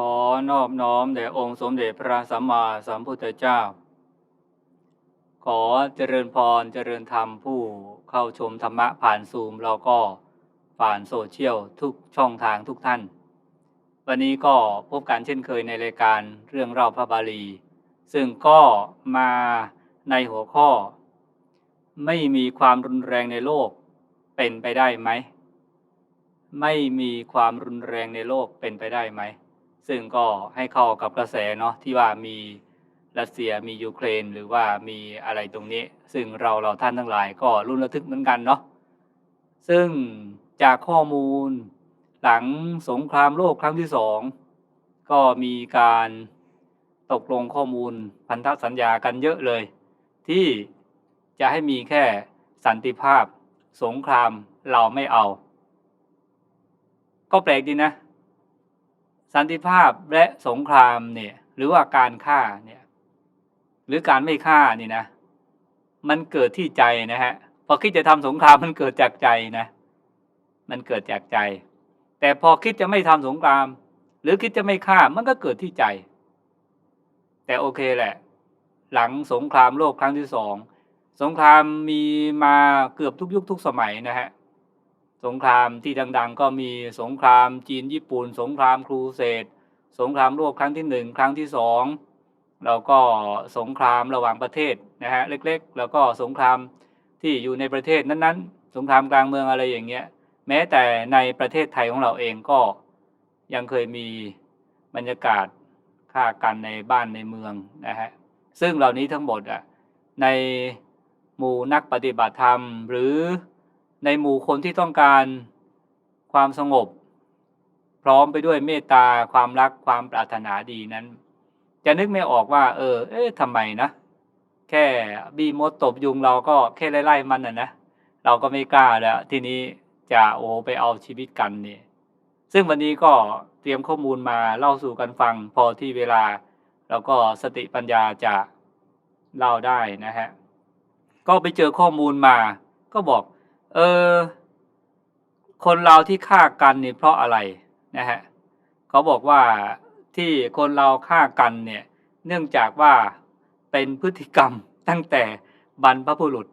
ขอนอบน้อมแด่องค์สมเด็จพระสัมมาสัมพุทธเจ้า ขอเจริญพรเจริญธรรมผู้เข้าชมธรรมะผ่านซูมแล้วก็ผ่านโซเชียลทุกช่องทางทุกท่าน วันนี้ก็พบกันเช่นเคยในรายการเรื่องเล่าพระบาลี ซึ่งก็มาในหัวข้อ ไม่มีความรุนแรงในโลกเป็นไปได้ไหม ไม่มีความรุนแรงในโลกเป็นไปได้ไหม ซึ่งก็ให้เข้ากับกระแสเนาะที่ว่ามีรัสเซียมียูเครนหรือว่ามีอะไรตรงนี้ ซึ่งเราเราท่านทั้งหลายก็รุ่นระทึกเหมือนกันเนาะซึ่งจากข้อมูลหลังสงครามโลกครั้งที่สองก็มีการตกลงข้อมูลพันธสัญญากันเยอะเลย ที่จะให้มีแค่สันติภาพสงครามเราไม่เอา ก็แปลกดีนะ สันติภาพและสงครามเนี่ย หรือว่าการฆ่าเนี่ย หรือการไม่ฆ่านี่นะ มันเกิดที่ใจนะฮะพอคิดจะทำสงครามมันเกิดจากใจนะ มันเกิดจากใจ แต่พอคิดจะไม่ทำสงคราม หรือคิดจะไม่ฆ่ามันก็เกิดที่ใจ แต่โอเคแหละ หลังสงครามโลกครั้งที่สองสงครามมีมาเกือบทุกยุคทุกสมัยนะฮะ สงครามที่ดัง ๆ ก็มีสงครามจีนญี่ปุ่น สงครามครูเสดสงครามโลกครั้งที่หนึ่งครั้งที่สองแล้วก็สงครามระหว่างประเทศนะฮะเล็กๆ แล้วก็สงครามที่อยู่ในประเทศนั้นๆ สงครามกลางเมืองอะไรอย่างเงี้ยแม้แต่ในประเทศไทยของเราเองก็ยังเคยมีบรรยากาศฆ่ากันในบ้านในเมืองนะฮะซึ่งเหล่านี้ทั้งหมดอะในหมู่นักปฏิบัติธรรมหรือ ในหมู่คนที่ต้องการความสงบ พร้อมไปด้วยเมตตาความรักความปรารถนาดีนั้น จะนึกไม่ออกว่า เออ เอ๊ะทำไมนะ แค่บีมดตบยุงเราก็แค่ไล่ๆมันน่ะนะเราก็ไม่กล้าแล้ว ทีนี้จะโอ้ไปเอาชีวิตกันเนี่ยซึ่งวันนี้ก็เตรียมข้อมูลมาเล่าสู่กันฟังพอที่เวลา แล้วก็สติปัญญาจะเล่าได้นะฮะ ก็ไปเจอข้อมูลมา ก็บอก เออ คนเราที่ฆ่ากันนี่เพราะอะไรนะฮะเขาบอกว่าที่คนเราฆ่ากันเนี่ย เนื่องจากว่าเป็นพฤติกรรมตั้งแต่บรรพบุรุษ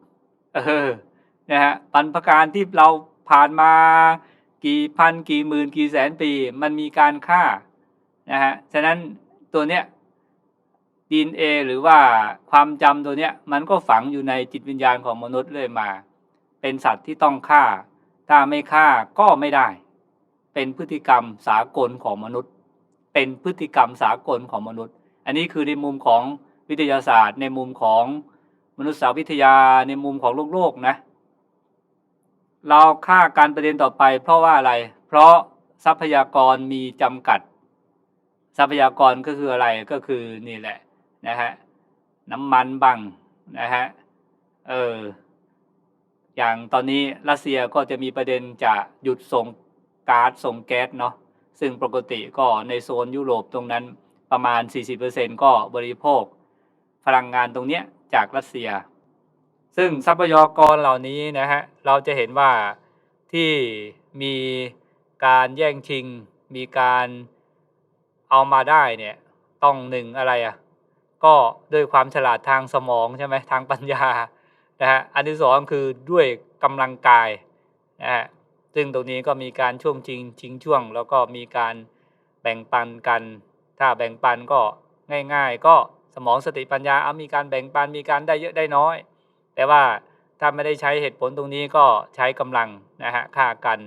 เออนะฮะบรรพการที่เราผ่านมากี่พันกี่หมื่นกี่แสนปี มันมีการฆ่านะฮะฉะนั้นตัวเนี้ยดีเอหรือว่าความจำตัวเนี้ยมันก็ฝังอยู่ในจิตวิญญาณของมนุษย์เรื่อยมา เป็นสัตว์ที่ต้องฆ่า ถ้าไม่ฆ่าก็ไม่ได้ เป็นพฤติกรรมสากลของมนุษย์ เป็นพฤติกรรมสากลของมนุษย์ อันนี้คือในมุมของวิทยาศาสตร์ ในมุมของมนุษยวิทยาในมุมของโลกโลกนะ เราฆ่าการประเด็นต่อไป เพราะว่าอะไร เพราะทรัพยากรมีจำกัด ทรัพยากรก็คืออะไรก็คือนี่แหละนะฮะน้ำมันบังนะฮะเออ อย่างตอนนี้รัสเซียก็จะมีประเด็นจะหยุดส่งก๊าซส่งแก๊สเนาะซึ่งปกติก็ในโซนยุโรปตรงนั้นประมาณ 40%ก็บริโภค พลังงานตรงเนี้ยจากรัสเซีย ซึ่งทรัพยากรเหล่านี้นะฮะเราจะเห็นว่าที่มีการแย่งชิง มีการเอามาได้เนี่ยต้องหนึ่งอะไรอะ่ะก็ด้วยความฉลาดทางสมองใช่ไหมทางปัญญา นะฮะอันที่สองคือด้วยกำลังกายนะฮะซึ่งตรงนี้ก็มีการช่วงชิงชิงช่วง แล้วก็มีการแบ่งปันกัน ถ้าแบ่งปันก็ง่าย ๆ ก็สมองสติปัญญาเอามีการแบ่งปันมีการได้เยอะได้น้อย แต่ว่าถ้าไม่ได้ใช้เหตุผลตรงนี้ก็ใช้กำลังนะฮะฆ่ากัน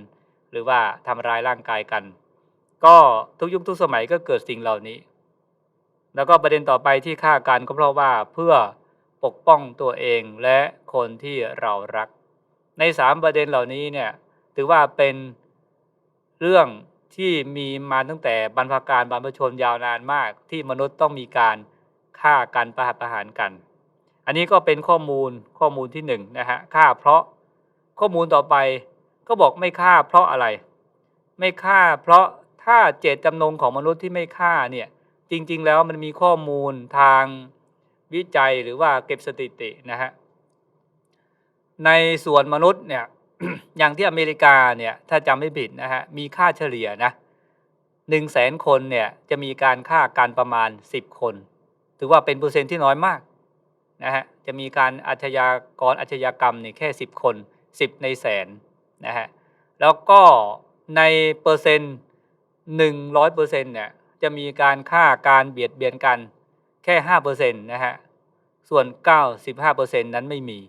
หรือว่าทำร้ายร่างกายกัน ก็ทุกยุคทุกสมัยก็เกิดสิ่งเหล่านี้ แล้วก็ประเด็นต่อไปที่ฆ่ากันก็เพราะว่าเพื่อ ปกป้องตัวเองและคนที่เรารัก ในสามประเด็นเหล่านี้เนี่ยถือว่าเป็นเรื่องที่มีมาตั้งแต่บรรพการบรรพชนยาวนานมาก ที่มนุษย์ต้องมีการฆ่ากันประหัตประหารกัน อันนี้ก็เป็นข้อมูลข้อมูลที่หนึ่งนะฮะฆ่าเพราะข้อมูลต่อไปก็บอกไม่ฆ่าเพราะอะไร ไม่ฆ่าเพราะถ้าเจตจำนงของมนุษย์ที่ไม่ฆ่าเนี่ยจริง ๆ แล้วมันมีข้อมูลทาง วิจัยหรือว่าเก็บสถิตินะฮะในส่วนมนุษย์เนี่ยอย่างที่อเมริกาเนี่ยถ้าจำไม่ผิดนะฮะมีค่าเฉลี่ยนะ1 0 0 0 0แสนคนเนี่ยจะมีการฆ่ากันประมาณ 10 คน ถือว่าเป็นเปอร์เซ็นต์ที่น้อยมากนะฮะจะมีการอาชญากรอาชญากรรมเนี่ยแค่ 10 คน 10 ในแสนนะฮะแล้วก็ในเปอร์เซ็นต์100เปอร์เซ็นต์เนี่ยจะมีการฆ่าการเบียดเบียนกัน แค่5เปอร์เซ็นต์นะฮะส่วน95เปอร์เซ็นต์นั้นไม่มี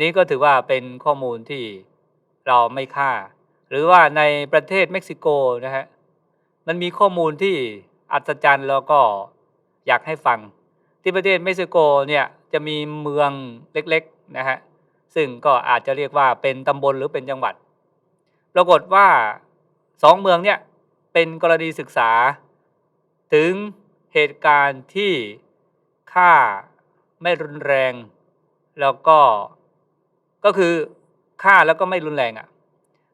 นี่ก็ถือว่าเป็นข้อมูลที่เราไม่ฆ่า หรือว่าในประเทศเม็กซิโกนะฮะมันมีข้อมูลที่อัศจรรย์แล้วก็อยากให้ฟัง ที่ประเทศเม็กซิโกเนี่ยจะมีเมืองเล็กๆนะฮะซึ่งก็อาจจะเรียกว่าเป็นตำบลหรือเป็นจังหวัด ปรากฏว่าสองเมืองเนี่ยเป็นกรณีศึกษาถึง เหตุการณ์ที่ฆ่าไม่รุนแรง แล้วก็ก็คือฆ่าแล้วก็ไม่รุนแรงอะ่ะ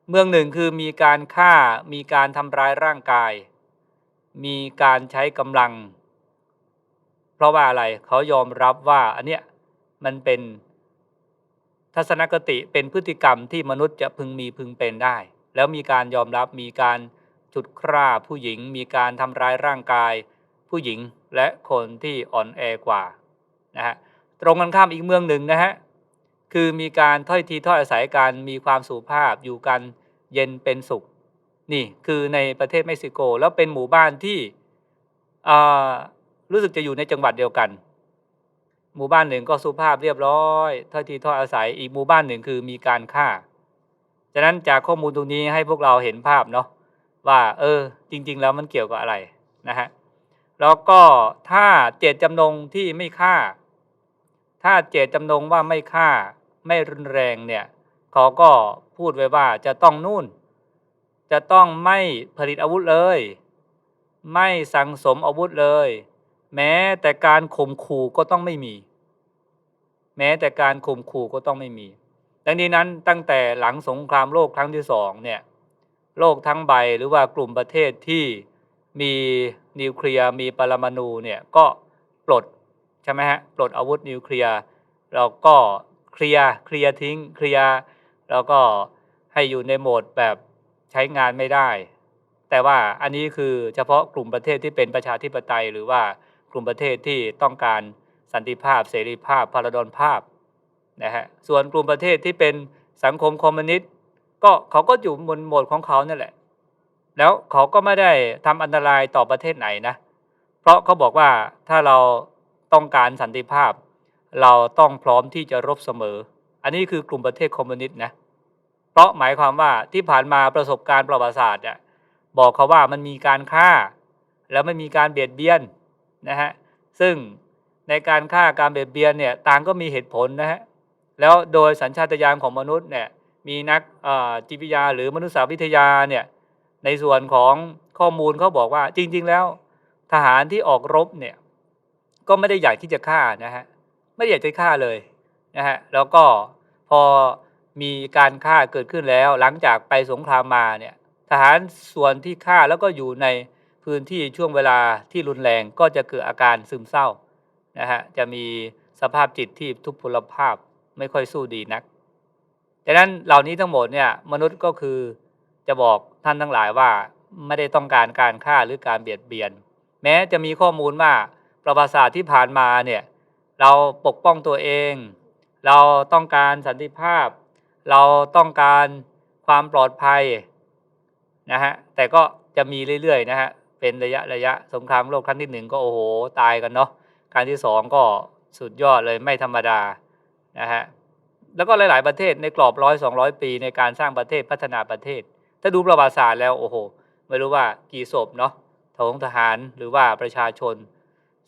เมืองหนึ่งคือมีการฆ่ามีการทำร้ายร่างกาย มีการใช้กำลัง เพราะว่าอะไรเขายอมรับว่าอันเนี้ยมันเป็นทัศนคติเป็นพฤติกรรมที่มนุษย์จะพึงมีพึงเป็นได้ แล้วมีการยอมรับมีการจุดคร่าผู้หญิง มีการทำร้ายร่างกาย ผู้หญิงและคนที่อ่อนแอกว่านะฮะตรงกันข้ามอีกเมืองหนึ่งนะฮะคือมีการถ้อยทีถ้อยอาศัยกันมีความสุภาพอยู่กันเย็นเป็นสุข นี่คือในประเทศเม็กซิโก แล้วเป็นหมู่บ้านที่รู้สึกจะอยู่ในจังหวัดเดียวกัน หมู่บ้านหนึ่งก็สุภาพเรียบร้อยถ้อยทีถ้อยอาศัยอีกหมู่บ้านหนึ่งคือมีการฆ่าฉะนั้นจากข้อมูลตรงนี้ให้พวกเราเห็นภาพเนาะว่า เออ จริง ๆ แล้วมันเกี่ยวกับอะไรนะฮะ แล้วก็ถ้าเจตจำนงที่ไม่ฆ่า ถ้าเจตจำนงว่าไม่ฆ่าไม่รุนแรงเนี่ยเขาก็พูดไว้ว่าจะต้องนู่น จะต้องไม่ผลิตอาวุธเลย ไม่สั่งสมอาวุธเลย แม้แต่การข่มขู่ก็ต้องไม่มี แม้แต่การข่มขู่ก็ต้องไม่มี ดังนี้นั้นตั้งแต่หลังสงครามโลกครั้งที่สองเนี่ยโลกทั้งใบหรือว่ากลุ่มประเทศที่ มีนิวเคลียร์มีปรมาณูเนี่ยก็ปลดใช่ไหมฮะปลดอาวุธนิวเคลียร์เราก็เคลียร์เคลียร์ทิ้งเคลียร์แล้วก็ให้อยู่ในโหมดแบบใช้งานไม่ได้ แต่ว่าอันนี้คือเฉพาะกลุ่มประเทศที่เป็นประชาธิปไตย หรือว่ากลุ่มประเทศที่ต้องการสันติภาพ เสรีภาพพาราดอนภาพนะฮะส่วนกลุ่มประเทศที่เป็นสังคมคอมมิวนิสต์ก็เขาก็อยู่บนโหมดของเขานั่นแหละ แล้วเขาก็ไม่ได้ทำอันตรายต่อประเทศไหนนะ เพราะเขาบอกว่าถ้าเราต้องการสันติภาพ เราต้องพร้อมที่จะรบเสมอ อันนี้คือกลุ่มประเทศคอมมิวนิสต์นะ เพราะหมายความว่าที่ผ่านมาประสบการณ์ประวัติศาสตร์อะบอกเขาว่ามันมีการฆ่า แล้วไม่มีการเบียดเบียนนะฮะ ซึ่งในการฆ่าการเบียดเบียนเนี่ยต่างก็มีเหตุผลนะฮะ แล้วโดยสัญชาตญาณของมนุษย์เนี่ยมีนักจิตวิทยาหรือมนุษยวิทยาเนี่ย ในส่วนของข้อมูลเขาบอกว่าจริง ๆ แล้ว ทหารที่ออกรบเนี่ย ก็ไม่ได้อยากที่จะฆ่านะฮะไม่ได้อยากจะฆ่าเลยนะฮะแล้วก็พอมีการฆ่าเกิดขึ้นแล้ว หลังจากไปสงครามมาเนี่ย ทหารส่วนที่ฆ่าแล้วก็อยู่ในพื้นที่ช่วงเวลาที่รุนแรงก็จะเกิดอาการซึมเศร้านะฮะจะมีสภาพจิตที่ทุพพลภาพไม่ค่อยสู้ดีนักดังนั้นเหล่านี้ทั้งหมดเนี่ยมนุษย์ก็คือจะบอก ท่านทั้งหลายว่าไม่ได้ต้องการการฆ่าหรือการเบียดเบียน แม้จะมีข้อมูลว่าประวัติศาสตร์ที่ผ่านมาเนี่ยเราปกป้องตัวเอง เราต้องการสันติภาพ เราต้องการความปลอดภัยนะฮะแต่ก็จะมีเรื่อยๆนะฮะเป็นระยะระยะสงครามโลกครั้งที่หนึ่งก็โอ้โหตายกันเนาะครั้งที่สองก็สุดยอดเลยไม่ธรรมดานะฮะแล้วก็หลาย ๆ ประเทศในกรอบร้อยสองร้อยปีในการสร้างประเทศพัฒนาประเทศ ถ้าดูประวัติศาสตร์แล้วโอ้โห ไม่รู้ว่ากี่ศพเนาะทงทหารหรือว่าประชาชน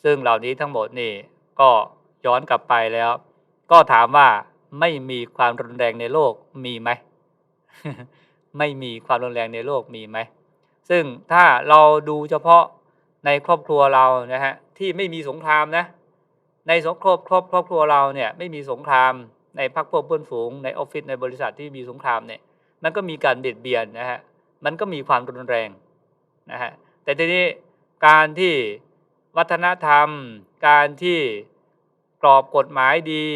ซึ่งเหล่านี้ทั้งหมดนี่ก็ย้อนกลับไปแล้ว ก็ถามว่าไม่มีความรุนแรงในโลกมีไหม ไม่มีความรุนแรงในโลกมีไหม ซึ่งถ้าเราดูเฉพาะในครอบครัวเรานะฮะที่ไม่มีสงครามนะ ในสงครอบครอบครอบครัวเราเนี่ยไม่มีสงครามในพักพวกเพื่อนฝูงในออฟฟิศในบริษัทที่มีสงครามเนี่ย มันก็มีการเบียดเบียนนะฮะมันก็มีความรุนแรงนะฮะแต่ทีนี้การที่วัฒนธรรม การที่กรอบกฎหมายดี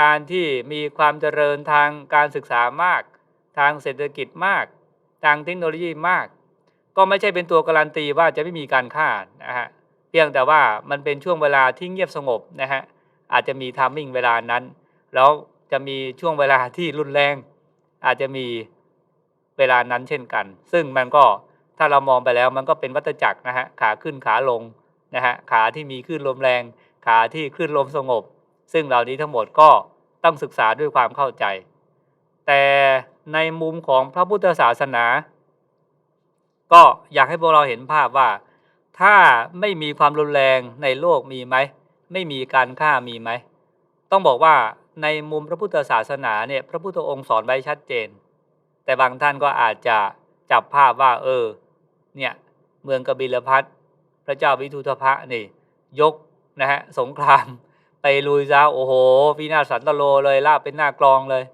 การที่มีความเจริญทางการศึกษามาก ทางเศรษฐกิจมาก ทางเทคโนโลยีมาก ก็ไม่ใช่เป็นตัวการันตีว่าจะไม่มีการฆ่านะฮะเพียงแต่ว่ามันเป็นช่วงเวลาที่เงียบสงบนะฮะอาจจะมีทามมิ่งเวลานั้น แล้วจะมีช่วงเวลาที่รุนแรง อาจจะมี วลานั้นเช่นกัน ซึ่งมันก็ถ้าเรามองไปแล้วมันก็เป็นวัฏจักรนะฮะขาขึ้นขาลงนะฮะขาที่มีคลื่นลมแรง ขาที่คลื่นลมสงบ ซึ่งเหล่านี้ทั้งหมดก็ต้องศึกษาด้วยความเข้าใจ แต่ในมุมของพระพุทธศาสนา ก็อยากให้พวกเราเห็นภาพว่า ถ้าไม่มีความรุนแรงในโลกมีไหม ไม่มีการฆ่ามีไหม ต้องบอกว่าในมุมพระพุทธศาสนาเนี่ยพระพุทธองค์สอนไว้ชัดเจน แต่บางท่านก็อาจจะจับภาพว่า เออ เนี่ยเมืองกบิลพัทพระเจ้าวิทุทพะนี่ ยกนะฮะสงครามไปลุยซะโอ้โหวินาศสันตโลเลยลาบเป็นหน้ากลองเลย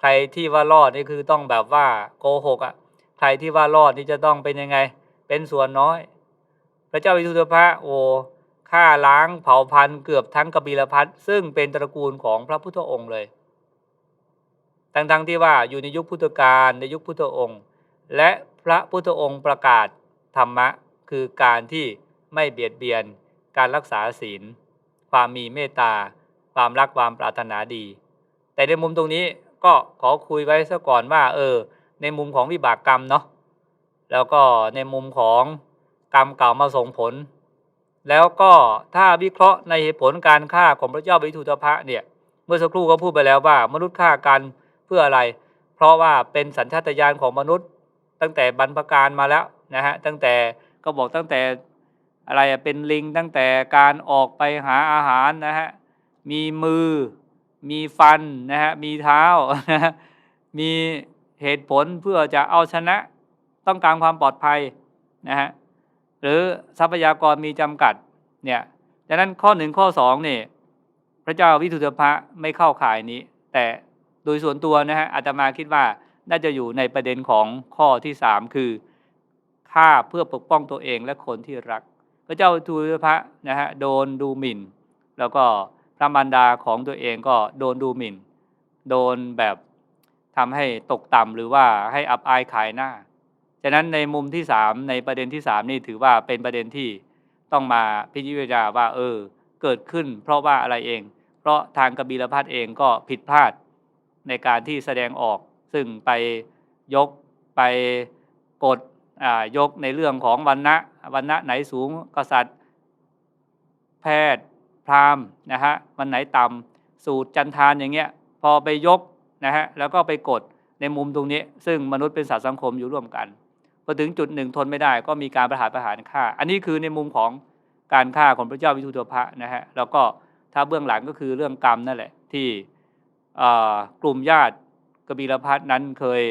ใครที่ว่ารอดนี่คือต้องแบบว่าโกหกอะ่ะใครที่ว่ารอดนี่จะต้องเป็นยังไง เป็นส่วนน้อย พระเจ้าวิทุตภะโอ้ฆ่าล้างเผ่าพันธุ์เกือบทั้งกบิลพัทซึ่งเป็นตระกูลของพระพุทธองค์เลย ทั้งๆที่ว่าอยู่ในยุคพุทธกาลในยุคพุทธองค์ และพระพุทธองค์ประกาศธรรมะ คือการที่ไม่เบียดเบียน การรักษาศีล ความมีเมตตา ความรักความปรารถนาดี แต่ในมุมตรงนี้ก็ขอคุยไว้ซะก่อนว่า เออ ในมุมของวิบากกรรมเนาะแล้วก็ในมุมของกรรมเก่ามาส่งผล แล้วก็ถ้าวิเคราะห์ในเหตุผลการฆ่าของพระเจ้าวิทุตภะเนี่ย เมื่อสักครู่ก็พูดไปแล้วว่า มนุษย์ฆ่ากัน เพื่ออะไร เพราะว่าเป็นสัญชาตญาณของมนุษย์ ตั้งแต่บรรพการมาแล้วนะฮะตั้งแต่ก็บอกตั้งแต่อะไรเป็นลิงตั้งแต่การออกไปหาอาหารนะฮะมีมือ มีฟันนะฮะมีเท้านะฮะมีเหตุผลเพื่อจะเอาชนะต้องการความปลอดภัยนะฮะหรือทรัพยากรมีจำกัดเนี่ยดังนั้นข้อหนึ่งข้อสองนี่พระเจ้าวิทุตภะไม่เข้าข่ายนี้ แต่ ดยส่วนตัวนะฮะอาตมาคิดว่าน่าจะอยู่ในประเด็นของข้อที่สามคือฆ่าเพื่อปกป้องตัวเองและคนที่รัก พระเจ้าทุตภะนะฮะโดนดูหมิ่น แล้วก็พระมารดาของตัวเองก็โดนดูหมิ่น โดนแบบทำให้ตกต่ำหรือว่าให้อับอายขายหน้า ฉะนั้นในมุมที่สามในประเด็นที่สามนี่ถือว่าเป็นประเด็นที่ต้องมาพิจารณาว่าเออ เกิดขึ้น เพราะว่าอะไรเอง เพราะทางกบิลพัทเองก็ผิดพลาด ในการที่แสดงออก ซึ่งไปยกไปกดยกในเรื่องของวันณะวันณะไหนสูงกษัตริย์ แพทย์พราหมณ์นะฮะวันไหนต่ำสูตรจันทานอย่างเงี้ยพอไปยกนะฮะแล้วก็ไปกดในมุมตรงนี้ ซึ่งมนุษย์เป็นสัตว์สังคมอยู่ร่วมกันพอถึงจุดหนึ่งทนไม่ได้ก็มีการประหารประหารฆ่า อันนี้คือในมุมของการฆ่าของพระเจ้าวิทุตภะนะฮะแล้วก็ถ้าเบื้องหลังก็คือเรื่องกรรมนั่นแหละที่ กลุ่มญาติกบิลพัทนั้นเคย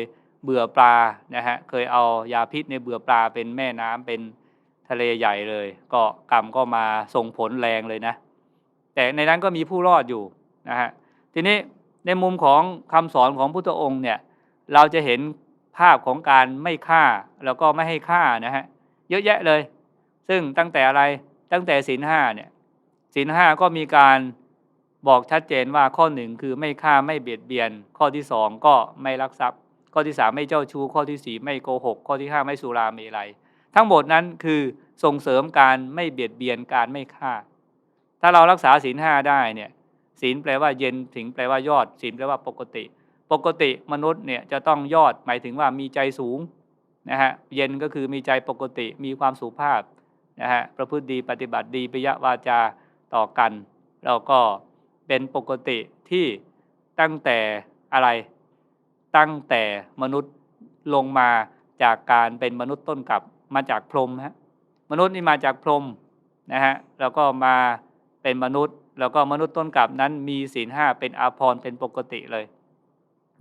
เบื่อปลานะฮะเคยเอายาพิษในเบื่อปลาเป็นแม่น้ำเป็นทะเลใหญ่เลย ก็กรรมก็มาส่งผลแรงเลยนะ แต่ในนั้นก็มีผู้รอดอยู่นะฮะทีนี้ในมุมของคำสอนของพุทธองค์เนี่ยเราจะเห็นภาพของการไม่ฆ่าแล้วก็ไม่ให้ฆ่านะฮะเยอะแยะเลย ซึ่งตั้งแต่อะไรตั้งแต่ศีลห้าเนี่ยศีลห้าก็มีการ บอกชัดเจนว่าข้อหนึ่งคือไม่ฆ่าไม่เบียดเบียน ข้อที่สองก็ไม่ลักทรัพย์ ข้อที่สามไม่เจ้าชู้ข้อที่สี่ไม่โกหก ข้อที่ห้าไม่สุราเมลัยทั้งหมดนั้นคือส่งเสริมการไม่เบียดเบียนการไม่ฆ่า ถ้าเรารักษาศีลห้าได้เนี่ยศีลแปลว่าเย็นสิงแปลว่ายอดศีลแปลว่าปกติ ปกติมนุษย์เนี่ยจะต้องยอดหมายถึงว่ามีใจสูงนะฮะเย็นก็คือมีใจปกติมีความสุภาพนะฮะประพฤติดีปฏิบัติดีปิยวาจาต่อกันแล้วก็ เป็นปกติที่ตั้งแต่อะไร ตั้งแต่มนุษย์ลงมาจากการเป็นมนุษย์ต้นกับมาจากพรหมฮะมนุษย์นี่มาจากพรหมนะฮะแล้วก็มาเป็นมนุษย์ แล้วก็มนุษย์ต้นกับนั้นมีศีลห้าเป็นอาภรณ์เป็นปกติเลย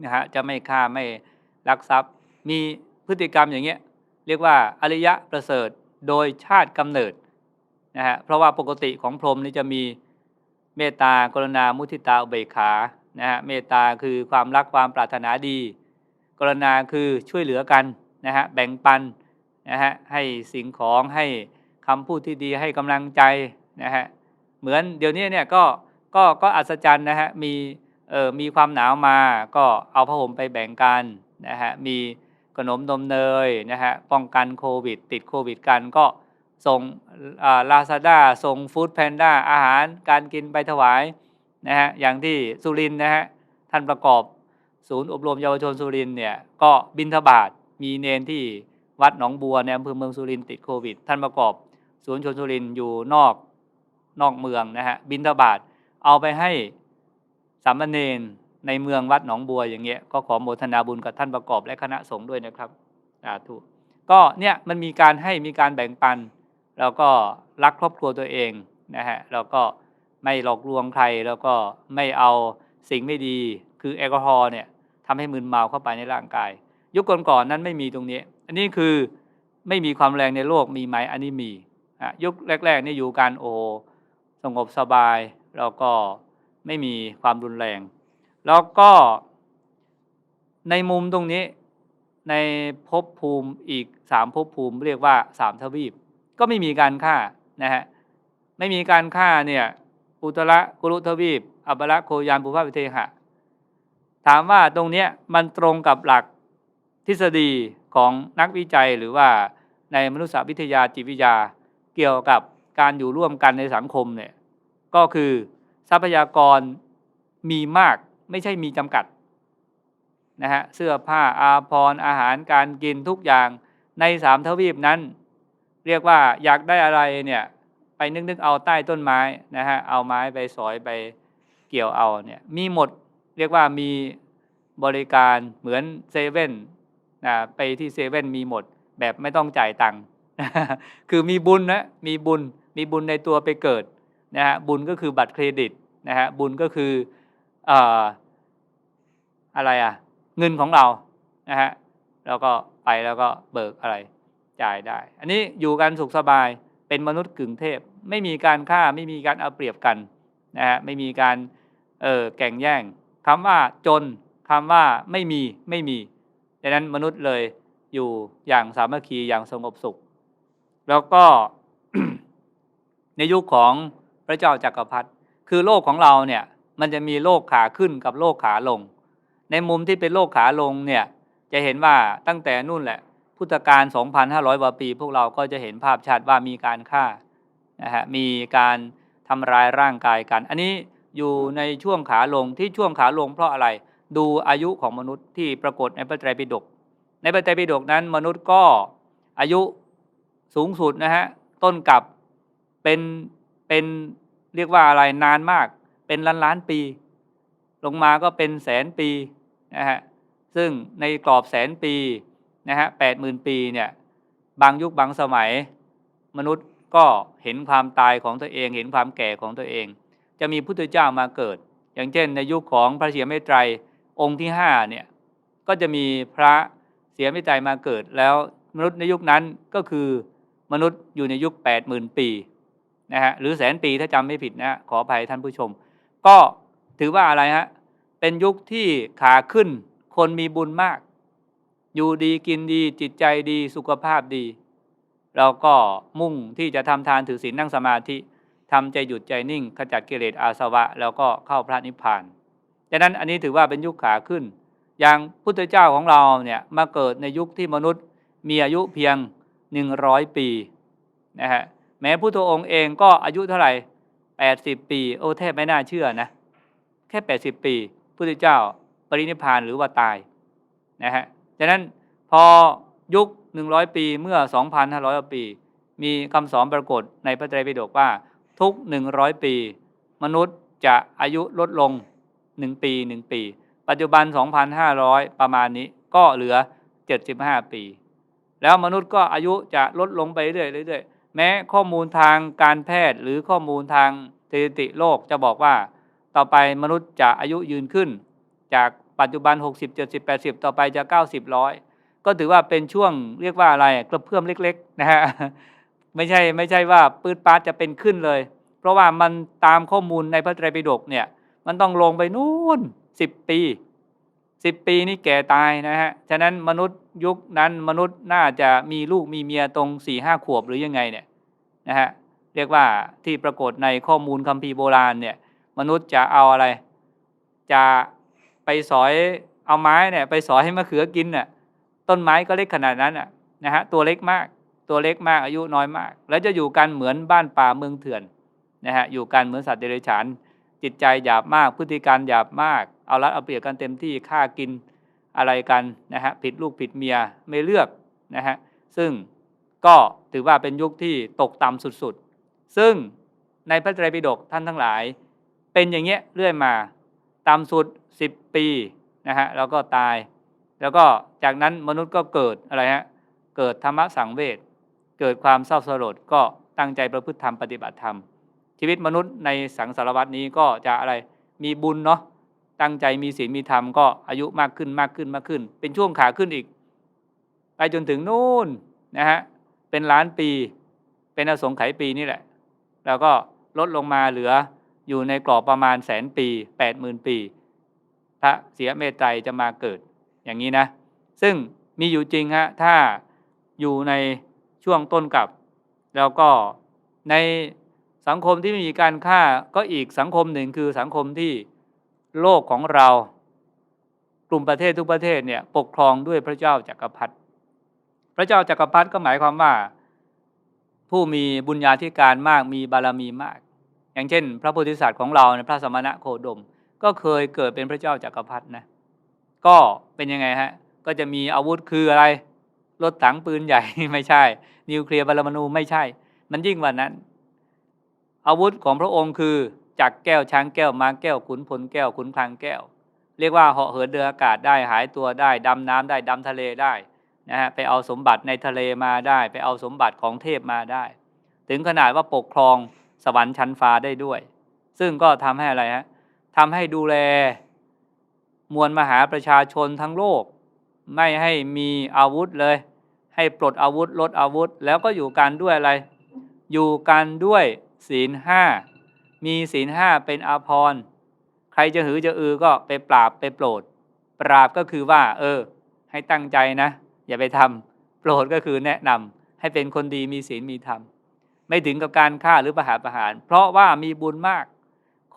นะฮะจะไม่ฆ่าไม่ลักทรัพย์ มีพฤติกรรมอย่างเงี้ยเรียกว่าอริยะประเสริฐโดยชาติกำเนิดนะฮะเพราะว่าปกติของพรหมนี่จะมี เมตตากรุณามุทิตาอุเบกขานะฮะเมตตาคือความรักความปรารถนาดี กรุณาคือช่วยเหลือกันนะฮะแบ่งปันนะฮะให้สิ่งของให้คำพูดที่ดีให้กำลังใจนะฮะเหมือนเดี๋ยวนี้เนี่ยก็ก็ก็อัศจรรย์นะฮะมีเออมีความหนาวมาก็เอาผ้าห่มไปแบ่งกันนะฮะมีขนมนมเนยนะฮะป้องกันโควิด ติดโควิดกันก็ ส่งลาซาด้าส่งฟู้ดแพนด้าอาหารการกินไปถวายนะฮะอย่างที่สุรินนะฮะท่านประกอบศูนย์อบรมเยาวชนสุรินเนี่ยก็บินทบาทมีเนนที่วัดหนองบัวในอำเภอเมืองสุรินติดโควิด ท่านประกอบศูนย์ชนสุรินอยู่นอกนอกเมืองนะฮะบินทบาทเอาไปให้สามเณรในเมืองวัดหนองบัวอย่างเงี้ยก็ขอโมทนาบุญกับท่านประกอบและคณะสงฆ์ด้วยนะครับสาธุก็เนี่ยมันมีการให้มีการแบ่งปัน แล้วก็รักครอบครัวตัวเองนะฮะแล้วก็ไม่หลอกลวงใครแล้วก็ไม่เอาสิ่งไม่ดีคือแอลกอฮอล์เนี่ยทำให้มึนเมาเข้าไปในร่างกาย ยุคก่อนๆนั้นไม่มีตรงนี้ อันนี้คือไม่มีความแรงในโลกมีไหมอันนี้มีอะยุคแรกๆนี่อยู่การโอสงบสบาย แล้วก็ไม่มีความรุนแรง แล้วก็ในมุมตรงนี้ในภพภูมิอีกสามภพภูมิเรียกว่าสามทวีป ก็ไม่มีการฆ่านะฮะไม่มีการฆ่าเนี่ยอุตระกุลุทวีป อัปละโคยานปุพพวิเทหะ ถามว่าตรงเนี้ยมันตรงกับหลักทฤษฎีของนักวิจัยหรือว่าในมนุษยวิทยาจิตวิทยาเกี่ยวกับการอยู่ร่วมกันในสังคมเนี่ยก็คือทรัพยากรมีมากไม่ใช่มีจำกัดนะฮะเสื้อผ้าอาภรณ์อาหารการกินทุกอย่างในสามทวีปนั้น เรียกว่าอยากได้อะไรเนี่ยไปนึกๆเอาใต้ต้นไม้นะฮะเอาไม้ไปสอยไปเกี่ยวเอาเนี่ยมีหมดเรียกว่ามีบริการเหมือนเซเว่นนะไปที่เซเว่นมีหมดแบบไม่ต้องจ่ายตังค์คือมีบุญนะมีบุญมีบุญในตัวไปเกิดนะฮะบุญก็คือบัตรเครดิตนะฮะบุญก็คืออออะไรอะ เงินของเรานะฮะแล้วก็ไปแล้วก็เบิกอะไร จ่ายได้ อันนี้อยู่กันสุขสบายเป็นมนุษย์กึ่งเทพ ไม่มีการฆ่าไม่มีการเอาเปรียบกันนะฮะไม่มีการเออแก่งแย่งคำว่าจนคำว่าไม่มีไม่มีดังนั้นมนุษย์เลยอยู่อย่างสามัคคีอย่างสงบสุข แล้วก็ในยุคของพระเจ้าจากักรพรรดิคือโลกของเราเนี่ยมันจะมีโลกขาขึ้นกับโลกขาลง ในมุมที่เป็นโลกขาลงเนี่ยจะเห็นว่าตั้งแต่นู่นแหละ พุทธกาล 2,500กว่าปี พวกเราก็จะเห็นภาพชัดว่ามีการฆ่านะฮะมีการทำร้ายร่างกายกัน อันนี้อยู่ในช่วงขาลงที่ช่วงขาลงเพราะอะไรดูอายุของมนุษย์ที่ปรากฏในพระไตรปิฎกในพระไตรปิฎกนั้นมนุษย์ก็อายุสูงสุดนะฮะต้นกับเป็นเป็นเรียกว่าอะไรนานมาก เป็นล้านล้านปี ลงมาก็เป็นแสนปีนะฮะซึ่งในกรอบแสนปี นะฮะแปดหมื่นปีเนี่ยบางยุคบางสมัย มนุษย์ก็เห็นความตายของตัวเอง เห็นความแก่ของตัวเอง จะมีพุทธเจ้ามาเกิด อย่างเช่น ในยุคของพระเสียเมตไตรองค์ที่ห้าเนี่ยก็จะมีพระเสียเมตไตรมาเกิด แล้วมนุษย์ในยุคนั้นก็คือมนุษย์อยู่ในยุคแปดหมื่นปีนะฮะหรือแสนปีถ้าจำไม่ผิดนะขออภัยท่านผู้ชม ก็ถือว่าอะไรฮะเป็นยุคที่ขาขึ้นคนมีบุญมาก อยู่ดีกินดีจิตใจดีสุขภาพดี เราก็มุ่งที่จะทำทานถือศีลนั่งสมาธิทำใจหยุดใจนิ่ง ขจัดกิเลสอาสวะ แล้วก็เข้าพระนิพพานดังนั้นอันนี้ถือว่าเป็นยุคขาขึ้น อย่างพุทธเจ้าของเราเนี่ยมาเกิดในยุคที่มนุษย์มีอายุเพียงหนึ่งร้อยปีนะฮะแม้พุทธองค์เองก็อายุเท่าไหร่แปดสิบปี โอ้แทบไม่น่าเชื่อนะ แค่แปดสิบปีพุทธเจ้าปรินิพพานหรือว่าตายนะฮะ ดังนั้นพอยุคหนึ่งร้อยปีเมื่อสองพันห้าร้อยปี มีคำสอนปรากฏในพระไตรปิฎกว่าทุกหนึ่งร้อยปี มนุษย์จะอายุลดลงหนึ่งปีหนึ่งปี ปัจจุบัน 2,500 ประมาณนี้ก็เหลือ 75 ปี แล้วมนุษย์ก็อายุจะลดลงไปเรื่อยเรื่อยๆแม้ข้อมูลทางการแพทย์หรือข้อมูลทางสถิติโลกจะบอกว่า ต่อไปมนุษย์จะอายุยืนขึ้นจาก ปัจจุบัน 60 70 80 ต่อไปจะ 90 100 ก็ถือว่าเป็นช่วงเรียกว่าอะไรกระเพื่อมเล็กๆนะฮะไม่ใช่ไม่ใช่ว่าปืดปาดจะเป็นขึ้นเลย เพราะว่ามันตามข้อมูลในพระไตรปิฎกเนี่ยมันต้องลงไปนู่นสิบปีสิบปีนี่แก่ตายนะฮะฉะนั้นมนุษย์ยุคนั้นมนุษย์น่าจะมีลูกมีเมียตรงสี่ห้าขวบหรือยังไงเนี่ยนะฮะเรียกว่าที่ปรากฏในข้อมูลคัมภีร์โบราณเนี่ยมนุษย์จะเอาอะไร จะ ไปสอยเอาไม้เนี่ยไปสอยให้มะเขือกินน่ะต้นไม้ก็เล็กขนาดนั้นอะนะฮะตัวเล็กมาก ตัวเล็กมากอายุน้อยมาก แล้วจะอยู่กันเหมือนบ้านป่าเมืองเถื่อนนะฮะอยู่กันเหมือนสัตว์เดรัจฉาน จิตใจหยาบมาก พฤติการหยาบมาก เอารัดเอาเปรียบกันเต็มที่ฆ่ากินอะไรกันนะฮะผิดลูกผิดเมียไม่เลือกนะฮะซึ่งก็ถือว่าเป็นยุคที่ตกต่ำสุดๆ ซึ่งในพระไตรปิฎกท่านทั้งหลาย เป็นอย่างเงี้ยเรื่อยมา ต่ำสุด 10 ปีนะฮะแล้วก็ตาย แล้วก็จากนั้นมนุษย์ก็เกิดอะไรฮะเกิดธรรมะสังเวชเกิดความเศร้าสลดก็ตั้งใจประพฤติธรรมปฏิบัติธรรม ชีวิตมนุษย์ในสังสารวัตนี้ก็จะอะไรมีบุญเนาะตั้งใจมีศีลมีธรรมก็อายุมากขึ้นมากขึ้นมากขึ้น เป็นช่วงขาขึ้นอีก ไปจนถึงนู่นนะฮะเป็นล้านปี เป็นอสงไขยปีนี่แหละ แล้วก็ลดลงมาเหลือ อยู่ในกรอบประมาณแสนปีแปดหมื่นปี พระเสียเมตไตรจะมาเกิดอย่างนี้นะ ซึ่งมีอยู่จริงฮะถ้าอยู่ในช่วงต้นกับ แล้วก็ในสังคมที่ไม่มีการฆ่าก็อีกสังคมหนึ่งคือสังคมที่โลกของเรากลุ่มประเทศทุกประเทศเนี่ยปกครองด้วยพระเจ้าจากักรพรรดิพระเจ้าจากักรพรรดิก็หมายความว่า ผู้มีบุญญาธิการมากมีบารมีมาก อย่างเช่น พระโพธิสัตว์ของเราในพระสมณะโคดม ก็เคยเกิดเป็นพระเจ้าจากักรพรรดินะก็เป็นยังไงฮะก็จะมีอาวุธคืออะไรรถถังปืนใหญ่ไม่ใช่ นิวเคลียร์ปรมาณูไม่ใช่ มันยิ่งกว่านั้น อาวุธของพระองค์คือจักแก้วช้างแก้วม้าแก้วขุนพลแก้วขุนคลังแก้ว เรียกว่าเหาะเหินเรืออากาศได้หายตัวได้ ดำน้ำได้ดำทะเลได้นะฮะไปเอาสมบัติในทะเลมาได้ ไปเอาสมบัติของเทพมาได้ ถึงขนาดว่าปกครอง สวรรค์ชั้นฟ้าได้ด้วย ซึ่งก็ทำให้อะไรฮะทำให้ดูแล มวลมหาประชาชนทั้งโลก ไม่ให้มีอาวุธเลย ให้ปลดอาวุธลดอาวุธ แล้วก็อยู่กันด้วยอะไร อยู่กันด้วยศีลห้ามีศีลห้าเป็นอาภรณ์ใครจะหือจะอือก็ไปปราบไปโปรด ปราบก็คือว่า เออ ให้ตั้งใจนะ อย่าไปทำโปรดก็คือแนะนำให้เป็นคนดีมีศีลมีธรรม ไม่ถึงกับการฆ่าหรือประหารประหาร เพราะว่ามีบุญมาก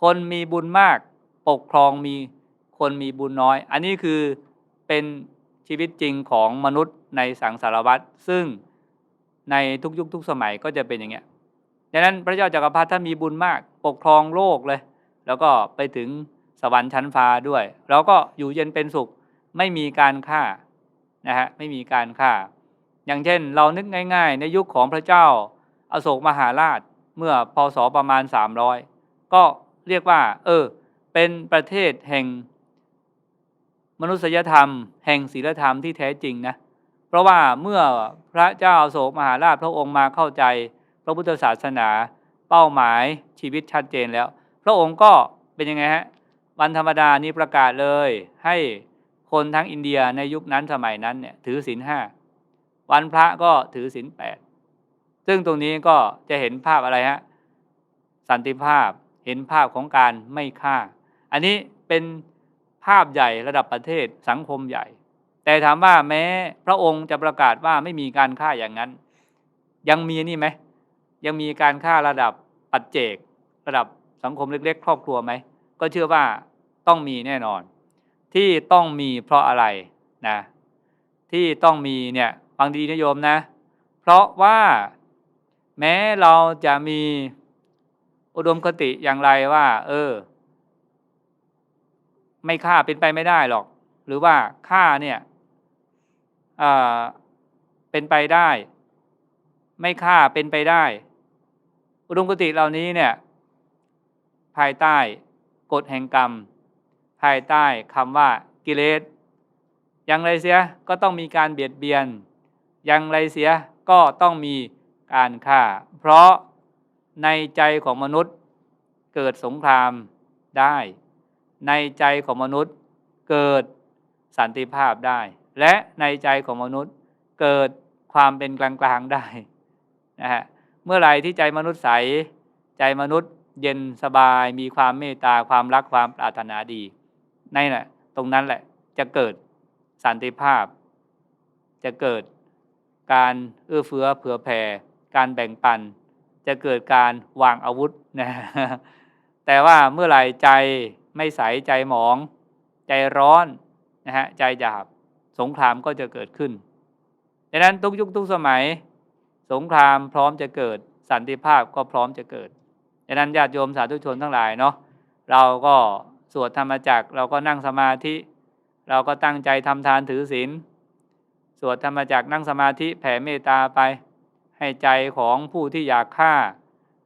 คนมีบุญมาก ปกครองมีคนมีบุญน้อย อันนี้คือเป็นชีวิตจริงของมนุษย์ในสังสารวัตรซึ่งในทุกยุคทุกสมัยก็จะเป็นอย่างเงี้ยดังนั้นพระเจ้าจากักรพรรดิท่านมีบุญมาก ปกครองโลกเลย แล้วก็ไปถึงสวรรค์ชั้นฟ้าด้วย แล้วก็อยู่เย็นเป็นสุขไม่มีการฆ่านะฮะไม่มีการฆ่า อย่างเช่น เรานึกง่าย ๆ ในยุคของพระเจ้า อโศกมหาราชเมื่อพศประมาณ 300 ก็เรียกว่า เออ เป็นประเทศแห่งมนุษยธรรม แห่งศีลธรรมที่แท้จริงนะ เพราะว่าเมื่อพระเจ้าอโศกมหาราชพระองค์มาเข้าใจพระพุทธศาสนา เป้าหมายชีวิตชัดเจนแล้ว พระองค์ก็เป็นยังไงฮะวันธรรมดานี้ประกาศเลยให้คนทั้งอินเดียในยุคนั้นสมัยนั้นเนี่ยถือศีลห้าวันพระก็ถือศีลแปด ซึ่งตรงนี้ก็จะเห็นภาพอะไรฮะสันติภาพเห็นภาพของการไม่ฆ่า อันนี้เป็นภาพใหญ่ระดับประเทศสังคมใหญ่ แต่ถามว่าแม้พระองค์จะประกาศว่าไม่มีการฆ่าอย่างนั้น ยังมีนี่ไหมยังมีการฆ่าระดับปัจเจก ระดับสังคมเล็ก ๆ ครอบครัวไหมก็เชื่อว่าต้องมีแน่นอน ที่ต้องมีเพราะอะไรนะที่ต้องมีเนี่ยฟังดีนะโยมนะ เพราะว่า แม้เราจะมีอุดมคติอย่างไรว่า เออ ไม่ฆ่าเป็นไปไม่ได้หรอก หรือว่าฆ่าเนี่ยเป็นไปได้ ไม่ฆ่าเป็นไปได้ อุดมคติเหล่านี้เนี่ย ภายใต้กฎแห่งกรรม ภายใต้คำว่ากิเลสอย่างไรเสียก็ต้องมีการเบียดเบียน อย่างไรเสียก็ต้องมี การฆ่า เพราะในใจของมนุษย์เกิดสงครามได้ ในใจของมนุษย์เกิดสันติภาพได้ และในใจของมนุษย์เกิดความเป็นกลางๆได้นะฮะเมื่อไหร่ที่ใจมนุษย์ใส ใจมนุษย์เย็นสบายมีความเมตตาความรักความปรารถนาดีในน่ะตรงนั้นแหละจะเกิดสันติภาพ จะเกิดการเอื้อเฟื้อเผื่อแผ่ การแบ่งปัน จะเกิดการวางอาวุธนะแต่ว่าเมื่อไหร่ใจไม่ใสใจหมอง ใจร้อนนะฮะใจหยาบสงครามก็จะเกิดขึ้นดังนั้นทุกยุคทุกสมัย สงครามพร้อมจะเกิดสันติภาพก็พร้อมจะเกิดดังนั้นญาติโยมสาธุชนทั้งหลายเนาะเราก็สวดธรรมจักรเราก็นั่งสมาธิ เราก็ตั้งใจทำทานถือศีลสวดธรรมจักรนั่งสมาธิแผ่เมตตาไป ให้ใจของผู้ที่อยากฆ่า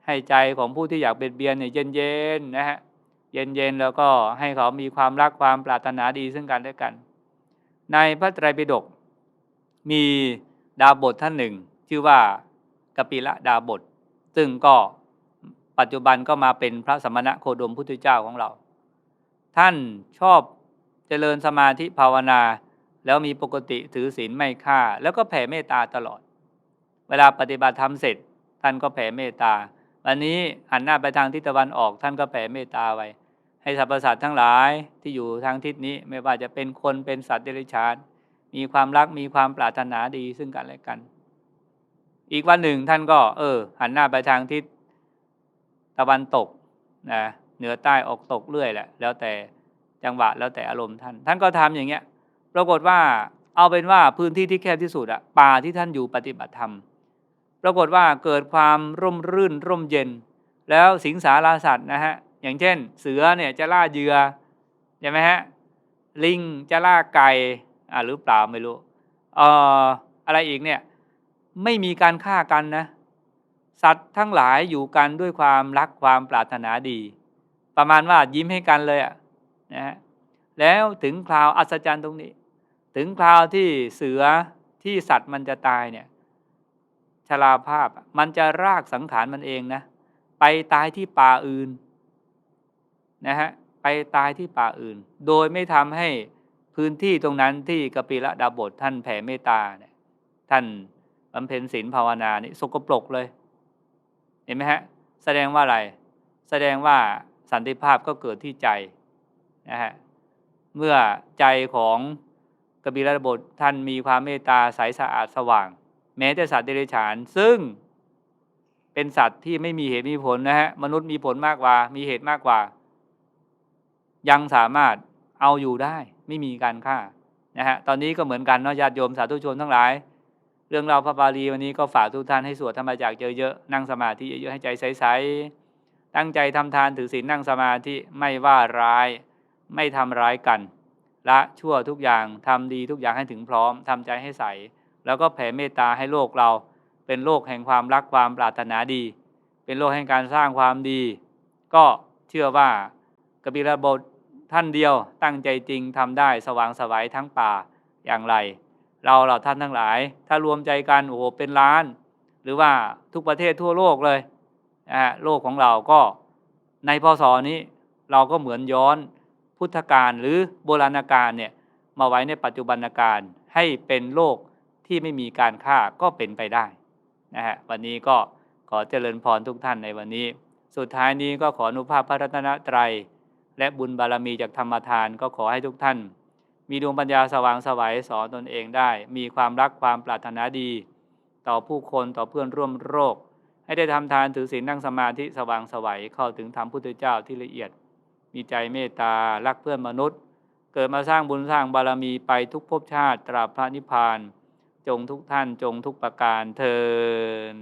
ให้ใจของผู้ที่อยากเบียดเบียนเนี่ยเย็นๆนนะฮะเย็นๆแล้วก็ให้เขามีความรักความปรารถนาดีซึ่งกันและกัน ในพระไตรปิฎกมีดาบทท่านหนึ่ง ชื่อว่ากปิละดาบท ซึ่งก็ปัจจุบันก็มาเป็นพระสมณะโคดมพุทธเจ้าของเรา ท่านชอบเจริญสมาธิภาวนา แล้วมีปกติถือศีลไม่ฆ่า แล้วก็แผ่เมตตาตลอด เวลาปฏิบัติธรรมเสร็จ ท่านก็แผ่เมตตา วันนี้หันหน้าไปทางทิศตะวันออก ท่านก็แผ่เมตตาไว้ ให้สรรพสัตว์ทั้งหลายที่อยู่ทางทิศนี้ไม่ว่าจะเป็นคนเป็นสัตว์เดรัจฉานมีความรักมีความปรารถนาดีซึ่งกันและกัน อีกวันหนึ่งท่านก็ เออ หันหน้าไปทางทิศตะวันตกนะเหนือใต้ออกตกเรื่อยแหละ แล้วแต่จังหวะแล้วแต่อารมณ์ท่าน ท่านก็ทำอย่างเงี้ย ปรากฏว่าเอาเป็นว่าพื้นที่ที่แคบที่สุดอะป่าที่ท่านอยู่ปฏิบัติธรรม ปรากฏว่าเกิดความร่มรื่นร่มเย็น แล้วสิงสาราสัตว์นะฮะอย่างเช่น เสือเนี่ยจะล่าเหยื่อใช่ไหมฮะลิงจะล่าไก่อ่าหรือเปล่าไม่รู้เอ่ออะไรอีกเนี่ยไม่มีการฆ่ากันนะ สัตว์ทั้งหลายอยู่กันด้วยความรักความปรารถนาดี ประมาณว่ายิ้มให้กันเลยอะนะฮะแล้วถึงคราวอัศจรรย์ตรงนี้ ถึงคราวที่เสือที่สัตว์มันจะตายเนี่ย ราภาพ มันจะรากสังขารมันเองนะ ไปตายที่ป่าอื่นนะฮะไปตายที่ป่าอื่น โดยไม่ทำให้พื้นที่ตรงนั้นที่กปิละดาบทท่านแผ่เมตตาเนี่ยท่านบำเพ็ญศีลภาวนานี่สกปรกเลย เห็นไหมฮะ แสดงว่าอะไร แสดงว่าสันติภาพก็เกิดที่ใจนะฮะเมื่อใจของกบิลบทท่านมีความเมตตาใสสะอาดสว่าง แม้แต่สัตว์เดรัจฉาน ซึ่งเป็นสัตว์ที่ไม่มีเหตุมีผลนะฮะมนุษย์มีผลมากกว่า มีเหตุมากกว่า ยังสามารถเอาอยู่ได้ ไม่มีการฆ่านะฮะตอนนี้ก็เหมือนกันเนาะญาติโยมสาธุชนทั้งหลาย เรื่องเราพระบาลีวันนี้ก็ฝากทุกท่านให้สวดธรรมจักเยอะๆนั่งสมาธิเยอะๆให้ใจใสๆตั้งใจทำทานถือศีลนั่งสมาธิไม่ว่าร้าย ไม่ทำร้ายกันละชั่วทุกอย่างทำดีทุกอย่างให้ถึงพร้อมทำใจให้ใส แล้วก็แผ่เมตตาให้โลกเรา เป็นโลกแห่งความรักความปรารถนาดี เป็นโลกแห่งการสร้างความดี ก็เชื่อว่ากบิลบทท่านเดียวตั้งใจจริงทำได้สว่างสวัยทั้งป่าอย่างไร เราเราท่านทั้งหลาย ถ้ารวมใจกันโอ้โหเป็นล้าน หรือว่าทุกประเทศทั่วโลกเลยนะฮะโลกของเราก็ในพศนี้เราก็เหมือนย้อนพุทธกาลหรือโบราณกาลเนี่ยมาไว้ในปัจจุบันการให้เป็นโลก ที่ไม่มีการฆ่าก็เป็นไปได้นะฮะวันนี้ก็ขอเจริญพรทุกท่านในวันนี้ สุดท้ายนี้ก็ขออนุภาพพระรัตนตรัย และบุญบารมีจากธรรมทานก็ขอให้ทุกท่าน มีดวงปัญญาสว่างสวัยสอนตนเองได้ มีความรักความปรารถนาดี ต่อผู้คนต่อเพื่อนร่วมโรค ให้ได้ทำทานถือศีลนั่งสมาธิสว่างสวัยเข้าถึงธรรมพุทธเจ้าที่ละเอียด มีใจเมตตารักเพื่อนมนุษย์ เกิดมาสร้างบุญสร้างบารมีไปทุกภพชาติตราบพระนิพพาน จงทุกท่านจงทุกประการเทิน